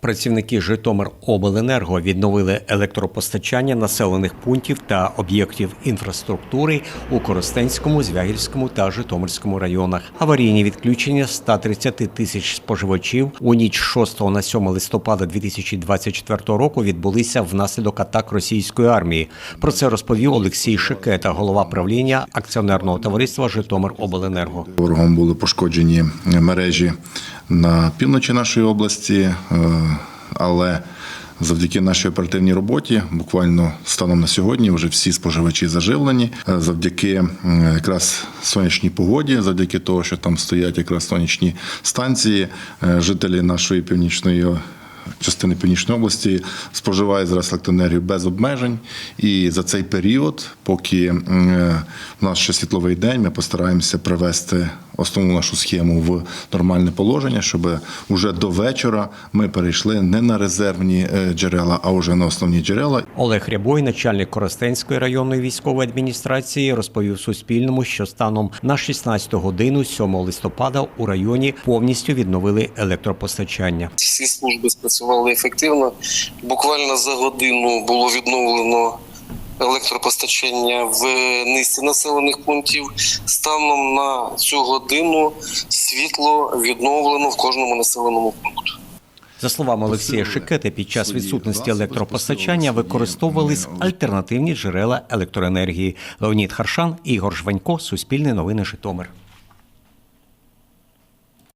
Працівники Житомиробленерго відновили електропостачання населених пунктів та об'єктів інфраструктури у Коростенському, Звягільському та Житомирському районах. Аварійні відключення 130 тисяч споживачів у ніч 6 на 7 листопада 2024 року відбулися внаслідок атак російської армії. Про це розповів Олексій Шикета, голова правління акціонерного товариства Житомиробленерго. Ворогом були пошкоджені мережі на півночі нашої області, е, але завдяки нашій оперативній роботі, буквально станом на сьогодні, вже всі споживачі заживлені. Е, Завдяки якраз сонячній погоді, завдяки того, що там стоять якраз сонячні станції, е, жителі нашої північної. Частини Північної області споживає зараз електроенергію без обмежень, і за цей період, поки в нас ще світловий день, ми постараємося привести основну нашу схему в нормальне положення, щоб уже до вечора ми перейшли не на резервні е, джерела, а вже на основні джерела. Олег Рябой, начальник Коростенської районної військової адміністрації, розповів Суспільному, що станом на 16 годину 7 листопада у районі повністю відновили електропостачання. Всі служби спрацювали ефективно. Буквально за годину було відновлено електропостачання в низці населених пунктів. Станом на цю годину світло відновлено в кожному населеному пункту. За словами Олексія Шикети, під час відсутності електропостачання використовувались альтернативні джерела електроенергії. Леонід Харшан, Ігор Жванько, Суспільне новини Житомир.